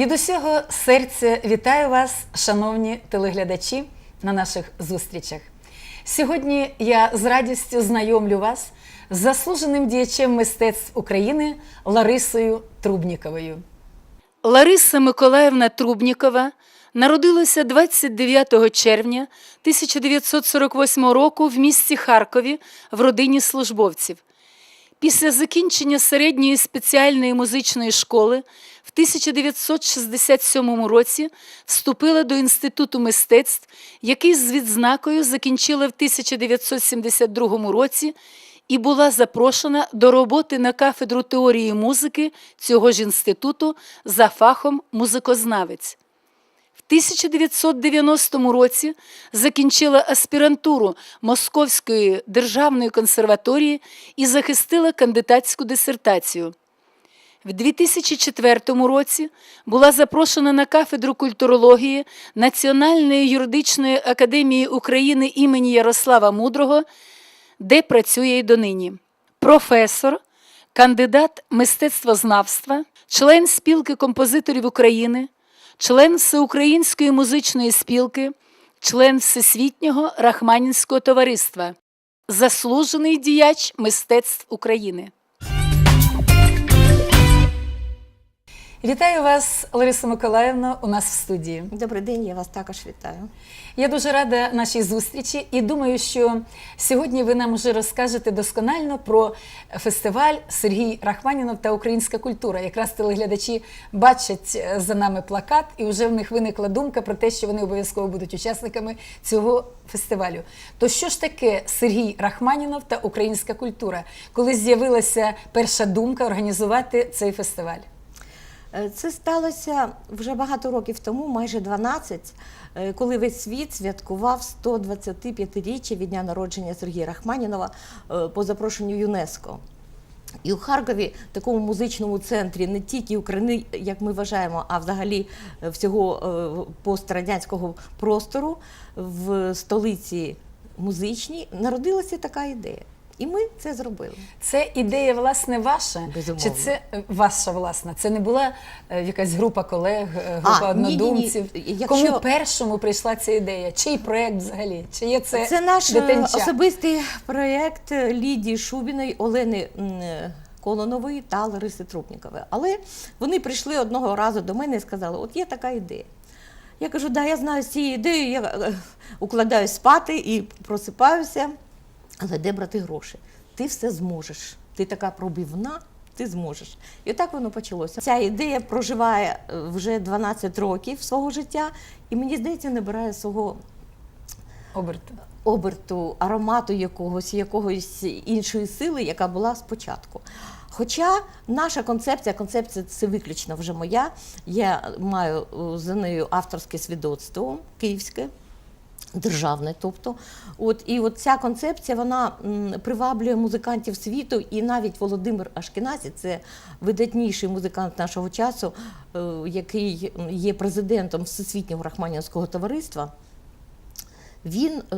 Від усього серця вітаю вас, шановні телеглядачі, на наших зустрічах. Сьогодні я з радістю знайомлю вас з заслуженим діячем мистецтв України Ларисою Трубніковою. Лариса Миколаївна Трубнікова народилася 29 червня 1948 року в місті Харкові в родині службовців. Після закінчення середньої спеціальної музичної школи в 1967 році вступила до Інституту мистецтв, який з відзнакою закінчила в 1972 році і була запрошена до роботи на кафедру теорії музики цього ж інституту за фахом музикознавець. В 1990 році закінчила аспірантуру Московської державної консерваторії і захистила кандидатську дисертацію. В 2004 році була запрошена на кафедру культурології Національної юридичної академії України імені Ярослава Мудрого, де працює й донині. Професор, кандидат мистецтвознавства, член спілки композиторів України, член Всеукраїнської музичної спілки, член Всесвітнього Рахманінського товариства, заслужений діяч мистецтв України. Вітаю вас, Лариса Миколаївна, у нас в студії. Добрий день, я вас також вітаю. Я дуже рада нашій зустрічі і думаю, що сьогодні ви нам вже розкажете досконально про фестиваль Сергій Рахманінов та українська культура. Якраз телеглядачі бачать е, за нами плакат, і вже в них виникла думка про те, що вони обов'язково будуть учасниками цього фестивалю. То що ж таке Сергій Рахманінов та українська культура, коли з'явилася перша думка організувати цей фестиваль? Е, Це сталося вже багато років тому, майже 12, е, коли весь світ святкував 125-річчя від дня народження Сергія Рахманінова е, по запрошенню ЮНЕСКО. І у Харкові, такому музичному центрі, не тільки України, як ми вважаємо, а взагалі всього пострадянського простору в столиці музичній, народилася така ідея. І ми це зробили. Це ідея, власне, ваша? Безумовно. Чи це е, ваша власна? Це не була е, якась група колег, е, група А, однодумців? Якщо- Кому першому прийшла ця ідея? Чий проект взагалі? Чи є це, Це, наш дитинча? особистий проєкт Лідії Шубіної, Олени Колонової та Лариси Трупнікової. Але вони прийшли одного разу до мене і сказали: от є така ідея. Я кажу, да, я знаю з цією ідеєю, я укладаюсь спати і просипаюся. Але де брати гроші? Ти все зможеш. Ти така пробивна, ти зможеш. І так воно почалося. Ця ідея проживає е, вже 12 років свого життя, і мені здається, набирає свого Оберту. оберту, аромату якогось, якогось іншої сили, яка була спочатку. Хоча наша концепція, концепція це виключно вже моя. Я маю е, за нею авторське свідоцтво київське. Державне, тобто, от і от ця концепція вона приваблює музикантів світу, і навіть Володимир Ашкіназі, це видатніший музикант нашого часу, е, який є президентом Всесвітнього рахманінського товариства. Він е,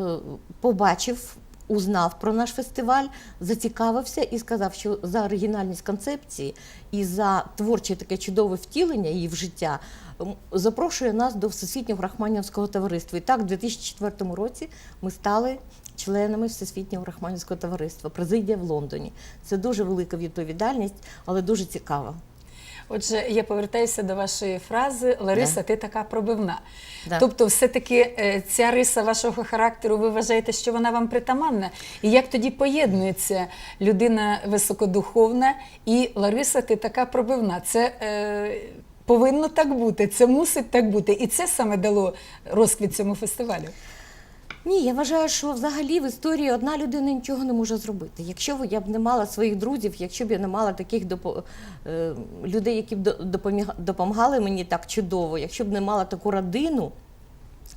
побачив, узнав про наш фестиваль, зацікавився і сказав, що за оригінальність концепції і за творче таке чудове втілення її в життя запрошує нас до Всесвітнього Рахманівського товариства. І так, у 2004 році ми стали членами Всесвітнього Рахманівського товариства, президія в Лондоні. Це дуже велика відповідальність, але дуже цікава. Отже, я повертаюся до вашої фрази Лариса, Да. ти така пробивна. Да. Тобто, все-таки е, ця риса вашого характеру, ви вважаєте, що вона вам притаманна? І як тоді поєднується людина високодуховна і Лариса, ти така пробивна? Це е, повинно так бути, це мусить так бути. І це саме дало розквіт цьому фестивалю. Ні, я вважаю, що взагалі в історії одна людина нічого не може зробити. Якщо б я б не мала своїх друзів, якщо б я не мала таких допо... е, людей, які б допомагали мені так чудово, якщо б не мала таку родину,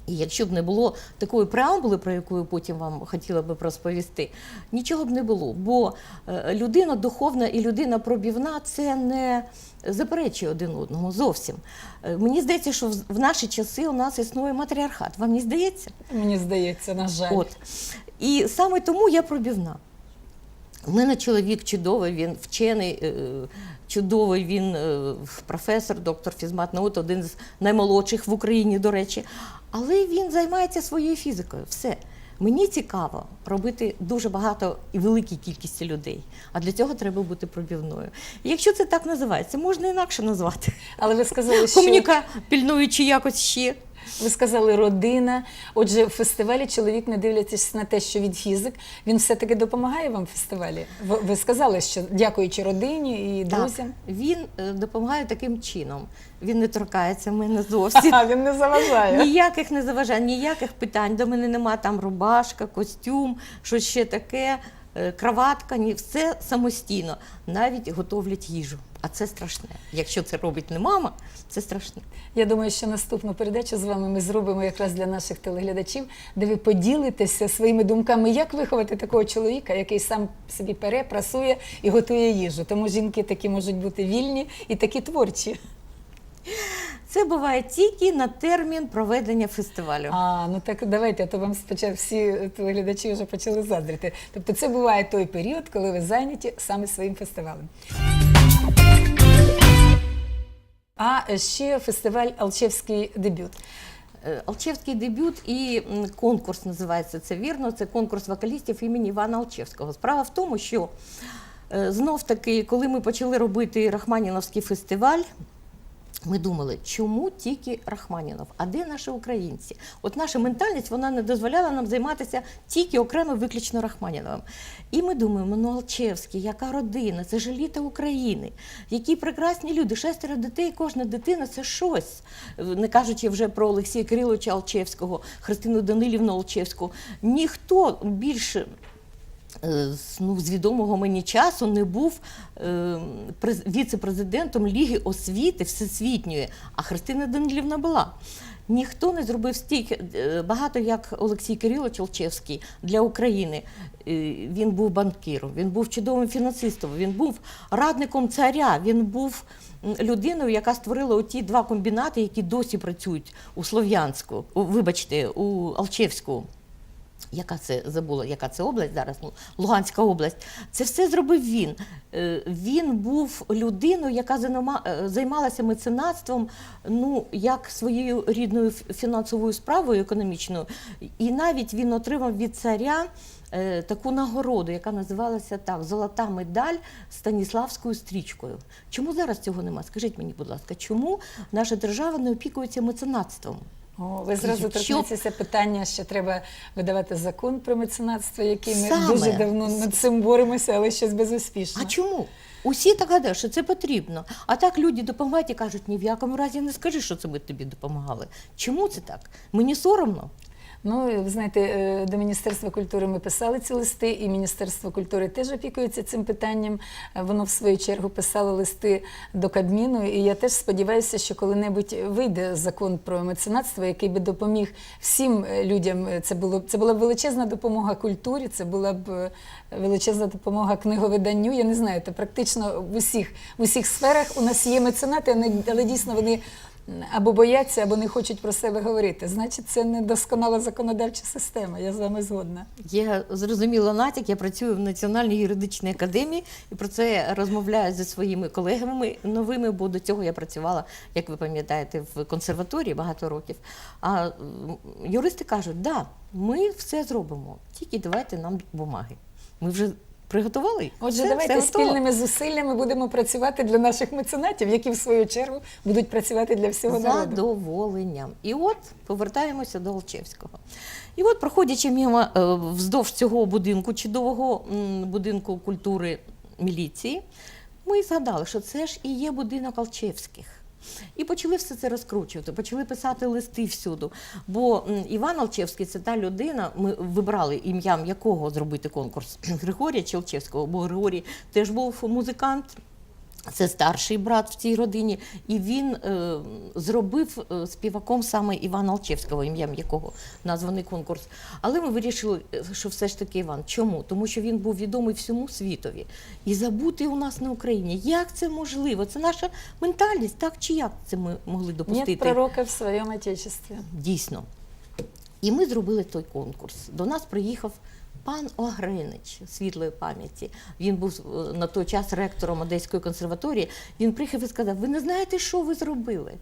і якщо б не було такої преамбули, про яку я потім вам хотіла би розповісти, нічого б не було. Бо е, людина духовна і людина пробівна це не заперечує один одному зовсім. Е, Мені здається, що в в наші часи у нас існує матріархат. Вам не здається? Мені здається, на жаль. От. І саме тому я пробівна. У мене чоловік чудовий, він вчений, е, чудовий, він е, професор, доктор фізмат-наук, один з наймолодших в Україні, до речі. Але він займається своєю фізикою. Все. Мені цікаво робити дуже багато і великій кількості людей. А для цього треба бути пробівною. І якщо це так називається, можна інакше назвати. Але ви сказали, що Комуніка пільнуючи якось ще. Ви сказали родина. Отже, в фестивалі чоловік, не дивлячись на те, що він фізик, він все-таки допомагає вам в фестивалі. Ви, сказали, що дякуючи родині і друзям. Так, він е, допомагає таким чином. Він не торкається мене зовсім. А він не заважає. Ніяких не заважань, ніяких питань. До мене нема там рубашка, костюм, щось ще таке, е, краватка, ні, все самостійно. Навіть готовлять їжу. А це страшне. Якщо це робить не мама, це страшне. Я думаю, що наступну передачу з вами ми зробимо якраз для наших телеглядачів, де ви поділитеся своїми думками, як виховати такого чоловіка, який сам собі пере, прасує і готує їжу. Тому жінки такі можуть бути вільні і такі творчі. Це буває тільки на термін проведення фестивалю. А ну так давайте, а то вам спочатку всі телеглядачі вже почали заздрити. Тобто це буває той період, коли ви зайняті саме своїм фестивалем. А ще фестиваль Алчевський дебют. Е, Алчевський дебют і конкурс називається це вірно. Це конкурс вокалістів імені Івана Алчевського. Справа в тому, що е, знов таки, коли ми почали робити Рахманіновський фестиваль. Ми думали, чому тільки Рахманінов, а де наші українці? От наша ментальність вона не дозволяла нам займатися тільки окремо виключно Рахманіновим. І ми думаємо, ну Алчевський, яка родина, це ж еліта України, які прекрасні люди, шестеро дітей, кожна дитина це щось. Не кажучи вже про Олексія Кириловича Алчевського, Христину Данилівну Алчевську. Ніхто більше ну, з відомого мені часу не був е, віце-президентом Ліги освіти всесвітньої, а Христина Данилівна була. Ніхто не зробив стільки е, багато, як Олексій Кирилович Олчевський для України. Е, Він був банкіром, він був чудовим фінансистом, він був радником царя, він був людиною, яка створила оті два комбінати, які досі працюють у Слов'янську, вибачте, у Алчевську. Яка це забула, яка це область зараз? Ну, Луганська область. Це все зробив він. Е, Він був людиною, яка е, займалася меценатством, ну як своєю рідною фінансовою справою економічною. І навіть він отримав від царя е, таку нагороду, яка називалася так: Золота медаль Станіславською стрічкою. Чому зараз цього нема? Скажіть мені, будь ласка, чому наша держава не опікується меценатством? О, ви зразу Якщо- що... питання, що треба видавати закон про меценатство, який ми Саме. дуже давно над цим боремося, але щось безуспішно. А чому? Усі так гадають, що це потрібно. А так люди допомагають і кажуть, ні в якому разі не скажи, що це ми тобі допомагали. Чому це так? Мені соромно. Ну, ви знаєте, е, до Міністерства культури ми писали ці листи, і Міністерство культури теж опікується цим питанням. Е, Воно в свою чергу писало листи до Кабміну. І я теж сподіваюся, що коли-небудь вийде закон про меценатство, який би допоміг всім е, людям. Це було це була б величезна допомога культурі, це була б величезна допомога книговиданню. Я не знаю, то практично в усіх в усіх сферах у нас є меценати, але дійсно вони або бояться, або не хочуть про себе говорити. Значить, це недосконала законодавча система. Я з вами згодна. Я зрозуміла натяк, я працюю в Національній юридичній академії і про це я розмовляю зі своїми колегами новими, бо до цього я працювала, як ви пам'ятаєте, в консерваторії багато років. А юристи кажуть, да, ми все зробимо, тільки давайте нам бумаги. Ми вже приготували. Отже, Все, давайте все спільними зусиллями будемо працювати для наших меценатів, які в свою чергу будуть працювати для всього народу. задоволенням. І от повертаємося до Олчевського. І от, проходячи мимо е, вздовж цього будинку, чудового будинку культури міліції, ми згадали, що це ж і є будинок Алчевських. І почали все це розкручувати, почали писати листи всюду. Бо Іван Алчевський це та людина, ми вибрали ім'ям якого зробити конкурс Григорія Челчевського, бо Григорій теж був музикант. Це старший брат в цій родині, і він е, зробив е, співаком саме Івана Алчевського, ім'ям якого названий конкурс. Але ми вирішили, е, що все ж таки Іван. Чому? Тому що він був відомий всьому світові. І забути у нас на Україні. Як це можливо? Це наша ментальність, так чи як це ми могли допустити? Нет пророка в своєму отечестві. Дійсно. І ми зробили той конкурс. До нас приїхав пан Огринич світлої пам'яті. Він був е, на той час ректором Одеської консерваторії. Він приїхав і сказав: Ви не знаєте, що ви зробили?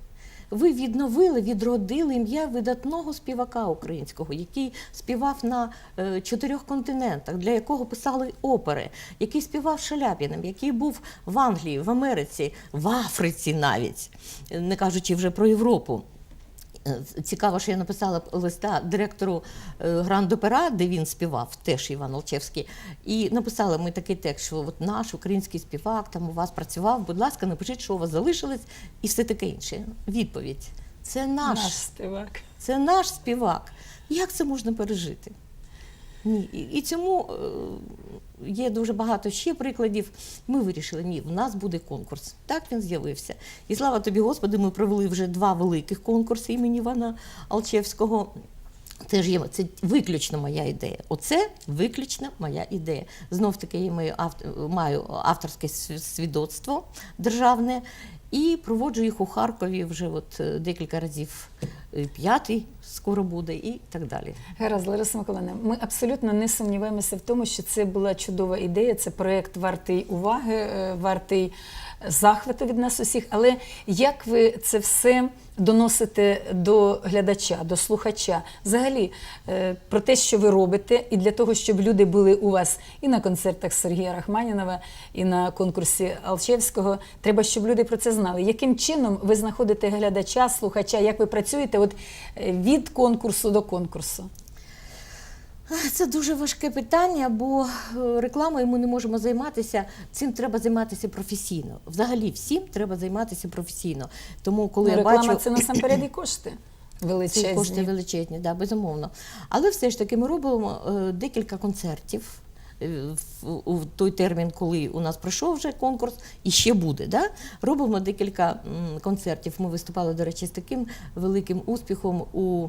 Ви відновили, відродили ім'я видатного співака українського, який співав на е, чотирьох континентах, для якого писали опери, який співав Шаляпіним, який був в Англії, в Америці, в Африці навіть, не кажучи вже про Європу. Е, Цікаво, що я написала листа директору е, Гранд-Опера, де він співав, теж Іван Олчевський. І написала ми такий текст, що от наш український співак там у вас працював. Будь ласка, напишіть, що у вас залишилось, і все таке інше. Відповідь: це наш, Наш співак. це наш співак. Як це можна пережити? Ні. І, цьому е, є дуже багато ще прикладів. Ми вирішили, ні, в нас буде конкурс. Так він з'явився. І слава тобі, Господи, ми провели вже два великих конкурси імені Івана Алчевського. Теж є це виключно моя ідея. Оце виключно моя ідея. Знов таки я маю, авторське свідоцтво державне і проводжу їх у Харкові вже от е, декілька разів. Е, П'ятий скоро буде і так далі. Гаразд, Лариса Миколаївна, ми абсолютно не сумніваємося в тому, що це була чудова ідея. Це проект вартий уваги, е, вартий захвату від нас усіх. Але як ви це все доносите до глядача, до слухача? Взагалі, е, про те, що ви робите, і для того, щоб люди були у вас і на концертах Сергія Рахманінова, і на конкурсі Алчевського, треба, щоб люди про це знали. Яким чином ви знаходите глядача, слухача, як ви працюєте от е, від конкурсу до конкурсу? Це дуже важке питання, бо е, рекламою ми не можемо займатися. Цим треба займатися професійно. Взагалі, всім треба займатися професійно. Тому, коли Ну, я реклама бачу це насамперед і кошти ці величезні. кошти величезні, да, безумовно. Але все ж таки ми робимо е, декілька концертів. Е, У той термін, коли у нас пройшов вже конкурс, і ще буде. Да? Робимо декілька концертів. Ми виступали, до речі, з таким великим успіхом у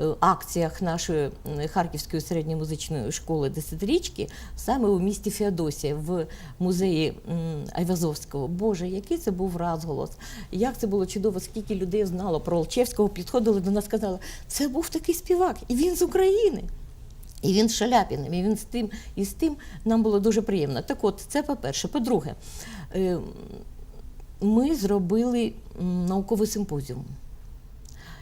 е, акціях нашої Харківської середньої музичної школи десятирічки, саме у місті Феодосія, в музеї Айвазовського. Боже, який це був розголос! Як це було чудово, скільки людей знало про Олчевського, підходили до нас, сказали, це був такий співак, і він з України. І він з Шаляпіним, і він з тим, і з тим нам було дуже приємно. Так от, це по-перше. По-друге, е, ми зробили науковий симпозіум.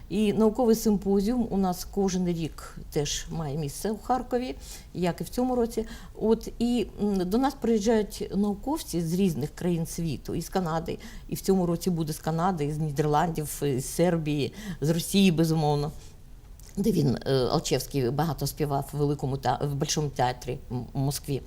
І науковий симпозіум у нас кожен рік теж має місце у Харкові, як і в цьому році. От і до нас приїжджають науковці з різних країн світу, із Канади, і в цьому році буде з Канади, з Нідерландів, з Сербії, з Росії, безумовно. Де він е, Алчевський багато співав в великому та в Большому театрі в Москві.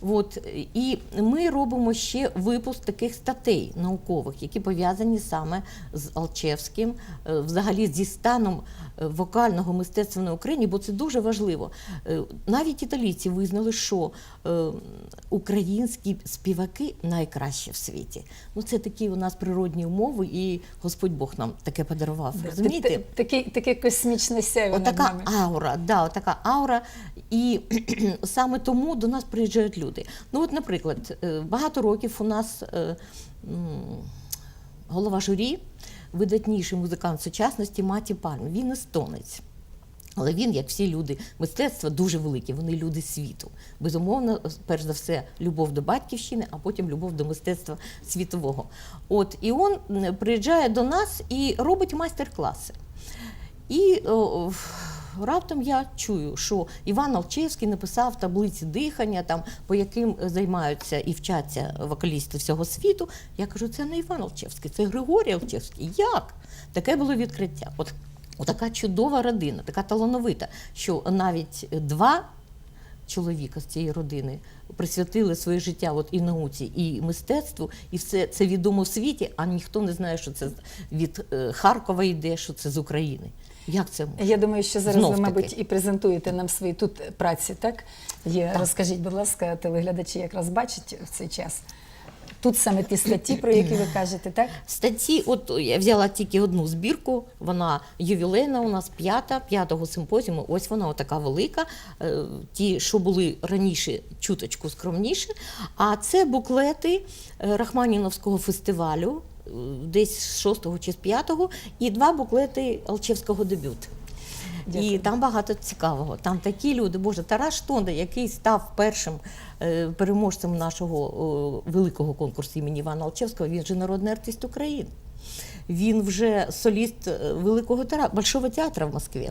От і ми робимо ще випуск таких статей наукових, які пов'язані саме з Алчевським, е, взагалі зі станом е, вокального мистецтва на Україні, бо це дуже важливо. Навіть італійці визнали, що українські співаки найкращі в світі. Ну це такі у нас природні умови, і Господь Бог нам таке подарував. Розумієте? Т- Таке, таке космічне сяйво над нами. аура, да, отака аура. І саме тому до нас приїжджають люди. Ну, от, наприклад, е, багато років у нас е, голова журі, видатніший музикант сучасності Маті Пальм. Він естонець. Але він, як всі люди мистецтва, дуже великі, вони люди світу. Безумовно, перш за все, любов до батьківщини, а потім любов до мистецтва світового. От і він приїжджає до нас і робить майстер-класи. І о, раптом я чую, що Іван Алчевський написав таблиці дихання, там, по яким займаються і вчаться вокалісти всього світу. Я кажу, це не Іван Алчевський, це Григорій Алчевський. Як? Таке було відкриття. От, така чудова родина, така талановита, що навіть два чоловіка з цієї родини присвятили своє життя от і науці, і мистецтву, і все це відомо в світі, а ніхто не знає, що це від е, Харкова йде, що це з України. Як це може? Я думаю, що зараз ви, мабуть, і презентуєте нам свої тут праці, так? Є. Розкажіть, будь ласка, телеглядачі якраз бачать в цей час. Тут саме ті статті, про які ви кажете, так? Статті, от я взяла тільки одну збірку, вона ювілейна, у нас п'ята, п'ятого симпозіуму. Ось вона така велика. Е, Ті, що були раніше, чуточку скромніші. А це буклети е, Рахманіновського фестивалю, е, десь з 6 чи з 5, і два буклети Алчевського дебют. Дякую. І там багато цікавого. Там такі люди, Боже, Тарас Штонда, який став першим е, переможцем нашого великого конкурсу імені Івана Алчевського, він же народний артист України. Він вже соліст е, великого театру, Большого театру в Москві.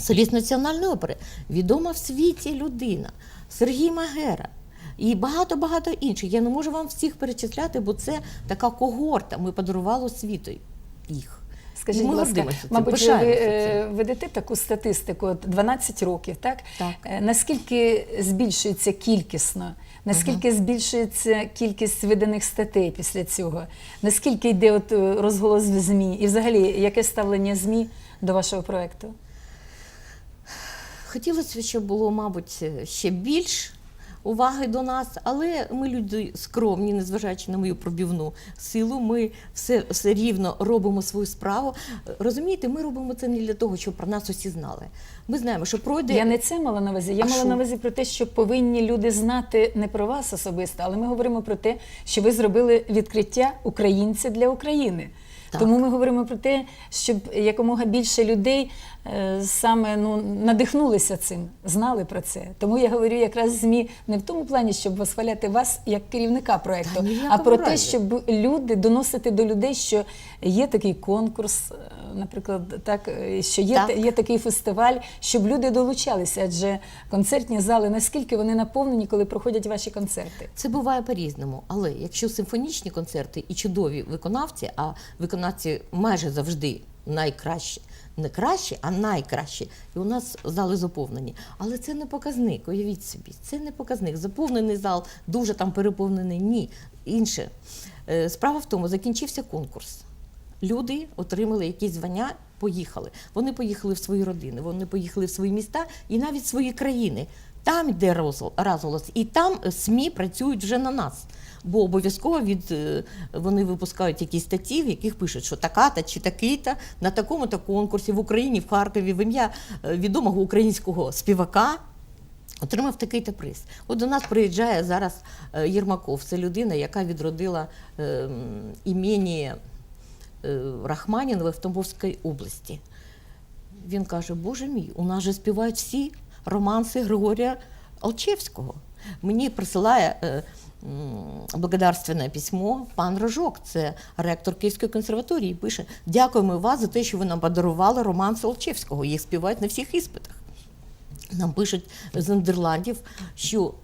Соліст національної опери, відома в світі людина, Сергій Магера. І багато-багато інших. Я не можу вам всіх перечисляти, бо це така когорта. Ми подарували світу їх. Скажіть, будь ласка, мабуть, ви е, ведете таку статистику, от 12 років, так? Так. Е, Наскільки збільшується кількісно? Наскільки збільшується кількість виданих статей після цього? Наскільки йде от е, розголос в ЗМІ? І взагалі, яке ставлення ЗМІ до вашого проєкту? Хотілося, б, щоб було, мабуть, ще більш уваги до нас, але ми люди скромні, незважаючи на мою пробівну силу. Ми все, все рівно робимо свою справу. Розумієте, ми робимо це не для того, щоб про нас усі знали. Ми знаємо, що пройде. Я не це мала на увазі. Я А мала що? на увазі про те, що повинні люди знати не про вас особисто, але ми говоримо про те, що ви зробили відкриття українця для України. Так. Тому ми говоримо про те, щоб якомога більше людей саме ну, надихнулися цим, знали про це. Тому я говорю якраз ЗМІ не в тому плані, щоб восхваляти вас як керівника проекту, а про те, щоб люди доносити до людей, що є такий конкурс, е, наприклад, так е, що є, Так. та- є такий фестиваль, щоб люди долучалися, адже концертні зали наскільки вони наповнені, коли проходять ваші концерти. Це буває по-різному, але якщо симфонічні концерти і чудові виконавці, а виконавці майже завжди найкращі, не кращі, а найкращі, і у нас зали заповнені. Але це не показник, уявіть собі, це не показник. Заповнений зал, дуже там переповнений. Ні. Інше. Е, Справа в тому, закінчився конкурс. Люди отримали якісь звання, поїхали. Вони поїхали в свої родини, вони поїхали в свої міста і навіть в свої країни. Там йде розгол- розголос, і там е, СМІ працюють вже на нас. Бо обов'язково від е, вони випускають якісь статті, в яких пишуть, що така-та чи такий-та на такому-то конкурсі в Україні, в Харкові, в ім'я е, відомого українського співака отримав такий-то приз. От до нас приїжджає зараз е, Єрмаков. Це людина, яка відродила е, м, імені Рахманінова в Тамбовській області. Він каже: Боже мій, у нас же співають всі романси Григорія Алчевського. Мені присилає благодарственне письмо пан Рожок, це ректор Київської консерваторії. Пише: Дякуємо вас за те, що ви нам подарували романси Алчевського. Їх співають на всіх іспитах. Нам пишуть з Нідерландів, що,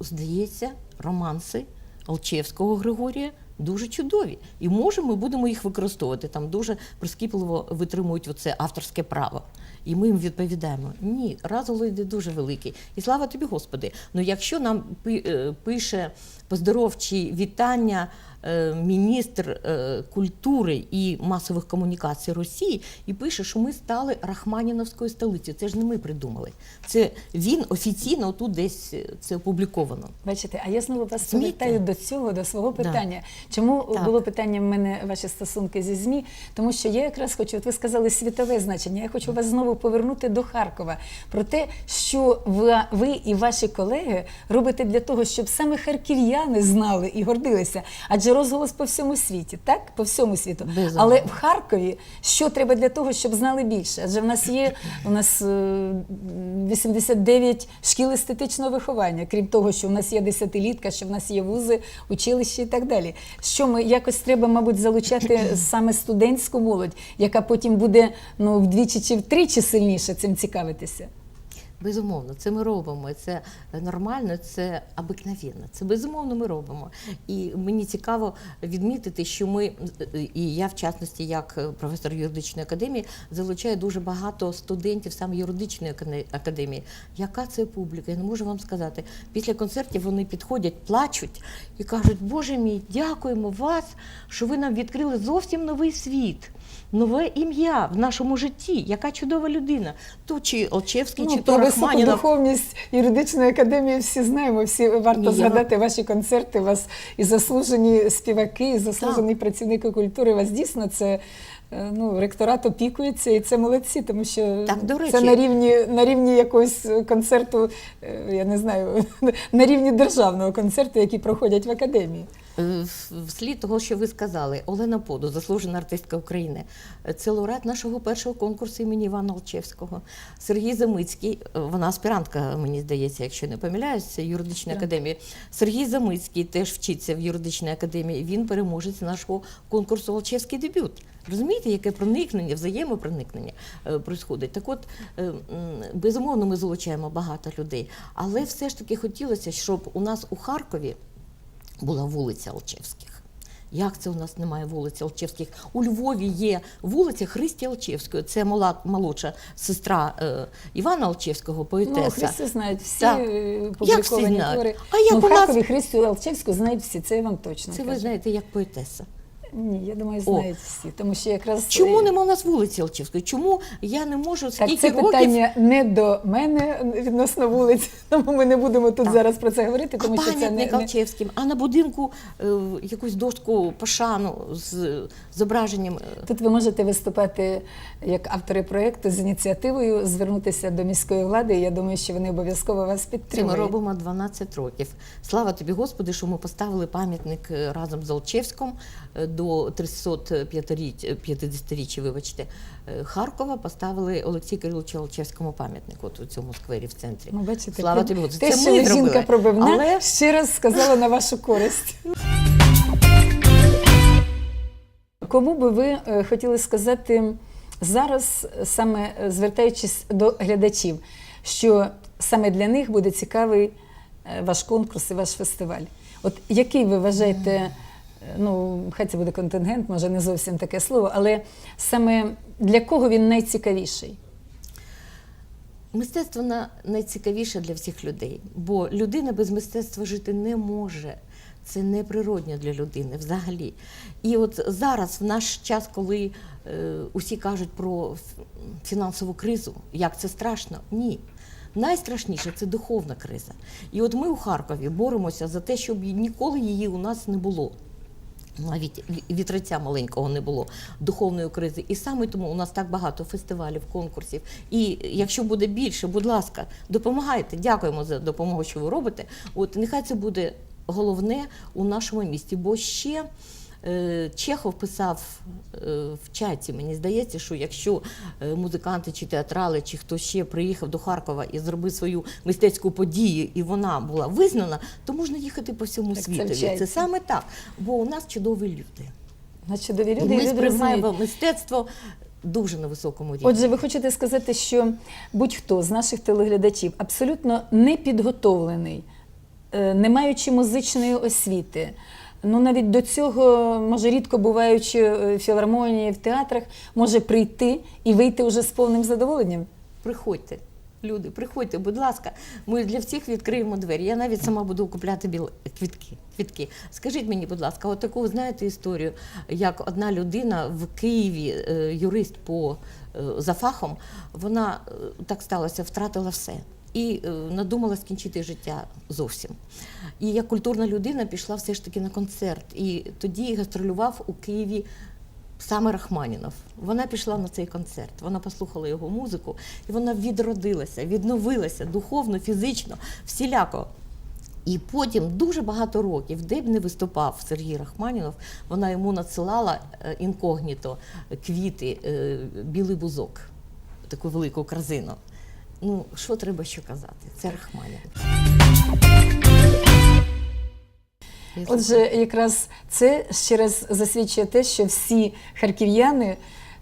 здається, романси Алчевського Григорія дуже чудові. І може ми будемо їх використовувати. Там дуже прискіпливо витримують оце авторське право. І ми їм відповідаємо: ні, разу йде дуже великий. І слава тобі, Господи. Ну якщо нам е, пише поздоровчі вітання міністр е, культури і масових комунікацій Росії і пише, що ми стали Рахманіновською столицею. Це ж не ми придумали. Це він офіційно тут десь е, це опубліковано. Бачите, а я знову вас повертаю до цього, до свого Да. питання. Чому Так. було питання в мене ваші стосунки зі ЗМІ? Тому що я якраз хочу, от ви сказали світове значення. Я хочу вас знову повернути до Харкова про те, що ви і ваші колеги робите для того, щоб саме харків'яни знали і гордилися. Адже розголос по всьому світі, так? По всьому світу. Безумовно. Але в Харкові що треба для того, щоб знали більше? Адже в нас є у нас е, 89 шкіл естетичного виховання, крім того, що в нас є десятилітка, що в нас є вузи, училища і так далі. Що ми якось треба, мабуть, залучати саме студентську молодь, яка потім буде ну вдвічі чи втричі сильніше цим цікавитися. Безумовно, це ми робимо. Це нормально, це обикновенно. Це безумовно ми робимо. І мені цікаво відмітити, що ми, і я в частності, як професор юридичної академії, залучаю дуже багато студентів саме юридичної академії. Яка це публіка? Я не можу вам сказати. Після концертів вони підходять, плачуть і кажуть: Боже мій, дякуємо вас, що ви нам відкрили зовсім новий світ. Нове ім'я в нашому житті, яка чудова людина. То чи Олчевський, чи Ну, то про високу духовність юридичної академії всі знаємо. Всі варто Ні, я- згадати ваші концерти. Вас і заслужені співаки, і заслужені працівники культури. Вас дійсно це. е, Ну, ректорат опікується, і це молодці, тому що Так, до речі- це на рівні, на рівні якогось концерту, е, я не знаю, на рівні державного концерту, який проходять в академії. Е, Вслід того, що ви сказали, Олена Поду, заслужена артистка України, е, це лауреат нашого першого конкурсу імені Івана Алчевського. Сергій Замицький, е, вона аспірантка, мені здається, якщо не помиляюся, юридичної академії. Сергій Замицький теж вчиться в юридичній академії. Він переможець нашого конкурсу Алчевський дебют. Розумієте, яке проникнення, взаємопроникнення происходить? Так от, безумовно, ми залучаємо багато людей, але все ж таки хотілося, щоб у нас у Харкові була вулиця Алчевських. Як це у нас немає вулиці Алчевських? У Львові є вулиця Христі Алчевської. Це мала, молодша сестра е, Івана Алчевського, Ну, поетеса. Христю знають всі Так. е, Як публіковані всі знають? твори. А як ну, у в нас- Харкові Христю Алчевську знають всі, це я вам точно Це ви кажу. знаєте як поетеса. Ні, я думаю, О. знають всі, тому що якраз Чому нема у нас вулиці Алчевської? Чому я не можу Так, скільки це років питання не до мене відносно вулиць, тому ми не будемо тут Так. зараз про це говорити, а тому що це не. Алчевським, а на будинку е, якусь дошку пошану з зображенням. е, Тут ви можете виступати як автори проєкту з ініціативою, звернутися до міської влади. і Я думаю, що вони обов'язково вас Це ми робимо 12 років. Слава тобі, Господи, що ми поставили пам'ятник е, разом з Алчевськом е, до 350-річчя, вибачте, е, Харкова. Поставили Олексію Кириловичу Алчевському пам'ятник от у цьому сквері в центрі. Ну, бачите, Слава тобі, те, Це що ми жінка пробивна, Але ще раз сказала на вашу користь. Кому би ви е, хотіли сказати зараз, саме е, звертаючись до глядачів, що саме для них буде цікавий ваш конкурс і ваш фестиваль? От який ви вважаєте, ну хай це буде контингент, може не зовсім таке слово, але саме для кого він найцікавіший? Мистецтво найцікавіше для всіх людей, бо людина без мистецтва жити не може. Це неприродньо для людини взагалі. І от зараз, в наш час, коли е, усі кажуть про фінансову кризу, як це страшно, ні. Найстрашніше це духовна криза. І от ми у Харкові боремося за те, щоб ніколи її у нас не було. Навіть ві- вітриця маленького не було духовної кризи. І саме тому у нас так багато фестивалів, конкурсів. І якщо буде більше, будь ласка, допомагайте. Дякуємо за допомогу, що ви робите. От нехай це буде головне у нашому місті. Бо ще Чехов писав е, в чаті, мені здається, що якщо е, музиканти чи театрали, чи хто ще приїхав до Харкова і зробив свою мистецьку подію, і вона була визнана, то можна їхати по всьому Так це світові. вчається. Це саме так, бо у нас чудові люди. На чудові люди, і ми люди розуміють. сприймаємо мистецтво дуже на високому рівні. Отже, ви хочете сказати, що будь-хто з наших телеглядачів абсолютно не підготовлений, е, не маючи музичної освіти. Ну навіть до цього, може, рідко буваючи е, в філармонії, в театрах, може прийти і вийти вже з повним задоволенням. приходьте. Люди, приходьте, будь ласка, ми для всіх відкриємо двері. Я навіть сама буду купляти біл... квітки. квітки. Скажіть мені, будь ласка, от таку знаєте історію, як одна людина в Києві, е, юрист по е, за фахом, вона так сталося, втратила все. І надумала скінчити життя зовсім. І як культурна людина пішла все ж таки на концерт. І тоді гастролював у Києві саме Рахманінов. Вона пішла на цей концерт, вона послухала його музику, і вона відродилася, відновилася духовно, фізично, всіляко. І потім дуже багато років, де б не виступав Сергій Рахманінов, вона йому надсилала е, інкогніто квіти, е, білий бузок, таку велику корзину. Ну, що треба що казати? Це Рахманінов. Отже, якраз це ще раз засвідчує те, що всі харків'яни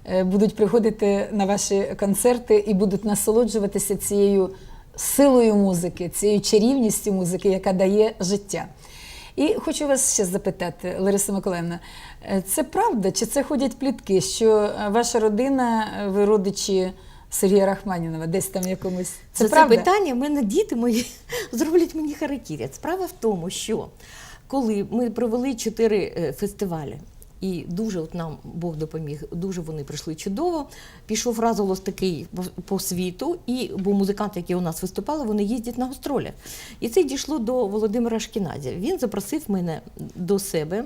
е, будуть приходити на ваші концерти і будуть насолоджуватися цією силою музики, цією чарівністю музики, яка дає життя. І хочу вас ще запитати, Лариса Миколаївна, е, це правда, чи це ходять плітки, що е, ваша родина, ви родичі Сергія Рахманінова, десь там якомусь. Це, Це, це питання в мене діти мої зроблять мені харакіря. Справа в тому, що коли ми провели чотири е, фестивалі, і дуже от нам Бог допоміг, дуже вони прийшли чудово. Пішов разолос такий по- світу, і бо музиканти, які у нас виступали, вони їздять на гастролях. І це дійшло до Володимира Шкінадзя. Він запросив мене до себе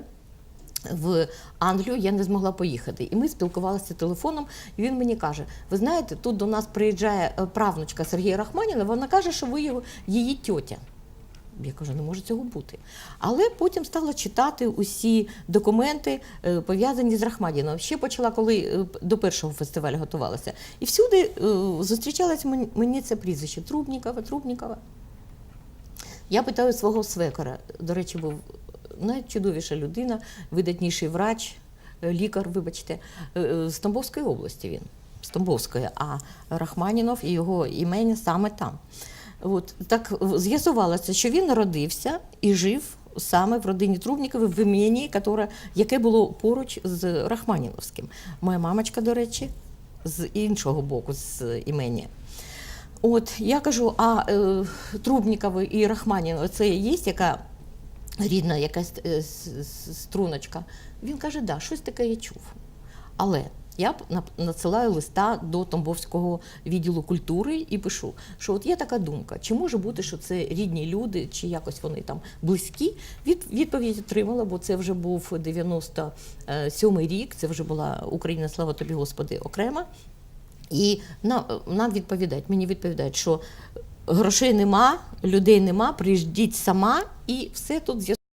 в Англію я не змогла поїхати. І ми спілкувалися телефоном, і він мені каже: ви знаєте, тут до нас приїжджає е, правнучка Сергія Рахманіна, вона каже, що ви його, її тьотя. Я кажу, не може цього бути. Але потім стала читати усі документи, е, пов'язані з Рахмадіном. Ще почала, коли е, до першого фестивалю готувалася. І всюди е, зустрічалось мені- це прізвище Трубнікова, Трубнікова. Я питаю свого свекора, до речі, був найчудовіша людина, видатніший врач, лікар, вибачте, з Тамбовської області він. З Тамбовської, а Рахманінов і його імені саме там. От так з'ясувалося, що він народився і жив саме в родині Трубнікових в імені, яке, було поруч з Рахманіновським. Моя мамочка, до речі, з іншого боку, з імені. От я кажу, а е, Трубнікови і Рахманінов це є яка рідна якась е, струночка? Він каже, да, щось таке я чув. Але я надсилаю листа до Тамбовського відділу культури і пишу, що от є така думка, чи може бути, що це рідні люди, чи якось вони там близькі. Від, відповідь отримала, бо це вже був 97-й рік, це вже була Україна, слава тобі, Господи, окрема. І нам, нам відповідають, мені відповідають, що грошей нема, людей нема, приїжджіть сама і все тут з'ясується.